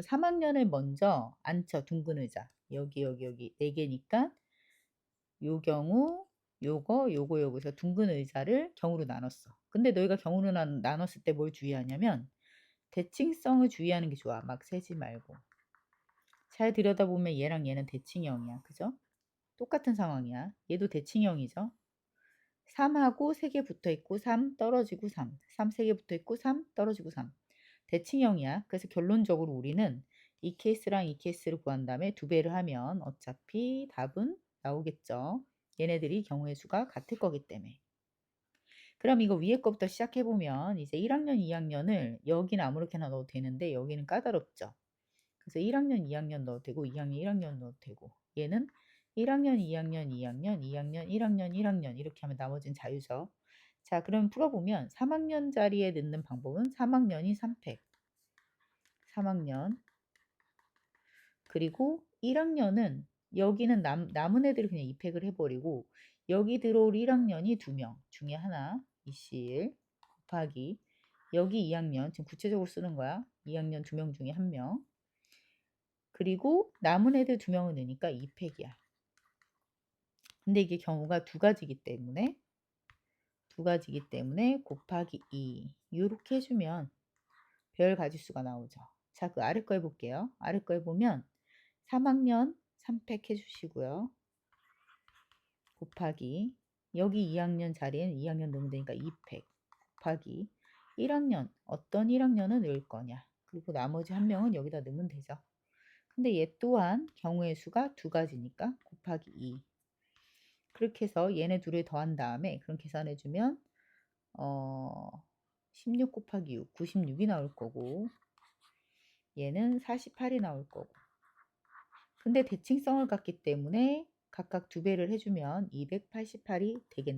3학년을 먼저 앉혀 둥근 의자. 여기 여기 여기 4개니까 요 경우 요거 요거 요거에서 둥근 의자를 경우로 나눴어. 근데 너희가 경우로 나, 나눴을 때 뭘 주의하냐면 대칭성을 주의하는 게 좋아. 막 세지 말고. 잘 들여다보면 얘랑 얘는 대칭형이야. 그죠? 똑같은 상황이야. 얘도 대칭형이죠. 3하고 3개 붙어 있고 3 떨어지고 3. 3 3개 붙어 있고 3 떨어지고 3. 대칭형이야. 그래서 결론적으로 우리는 이 케이스랑 이 케이스를 구한 다음에 두 배를 하면 어차피 답은 나오겠죠. 얘네들이 경우의 수가 같을 거기 때문에. 그럼 이거 위에 거부터 시작해 보면 이제 1학년, 2학년을 여기는 아무렇게나 넣어도 되는데 여기는 까다롭죠. 그래서 1학년, 2학년 넣어도 되고 2학년, 1학년 넣어도 되고 얘는 1학년, 2학년, 2학년, 2학년, 1학년, 1학년 이렇게 하면 나머지는 자유죠. 자, 그럼 풀어보면 3학년 자리에 넣는 방법은 3학년이 3팩, 3학년. 그리고 1학년은 여기는 남, 남은 애들을 그냥 2팩을 해버리고 여기 들어올 1학년이 2명 중에 하나. 이실 곱하기 여기 2학년. 지금 구체적으로 쓰는 거야. 2학년 2명 중에 1명. 그리고 남은 애들 2명을 넣으니까 2팩이야. 근데 이게 경우가 두 가지이기 때문에 두 가지이기 때문에 곱하기 2 이렇게 해주면 별 가지수가 나오죠. 자, 그 아래 거 해볼게요. 아래 거 해보면 3학년 3팩 해주시고요. 곱하기 여기 2학년 자리에는 2학년 넣으면 되니까 2팩 곱하기 1학년 어떤 1학년은 넣을 거냐 그리고 나머지 한 명은 여기다 넣으면 되죠. 근데 얘 또한 경우의 수가 두 가지니까 곱하기 2 그렇게 해서 얘네 둘을 더한 다음에 그런 계산해주면 어, 16 곱하기 6 96이 나올 거고 얘는 48이 나올 거고 근데 대칭성을 갖기 때문에 각각 두 배를 해주면 288이 되겠네.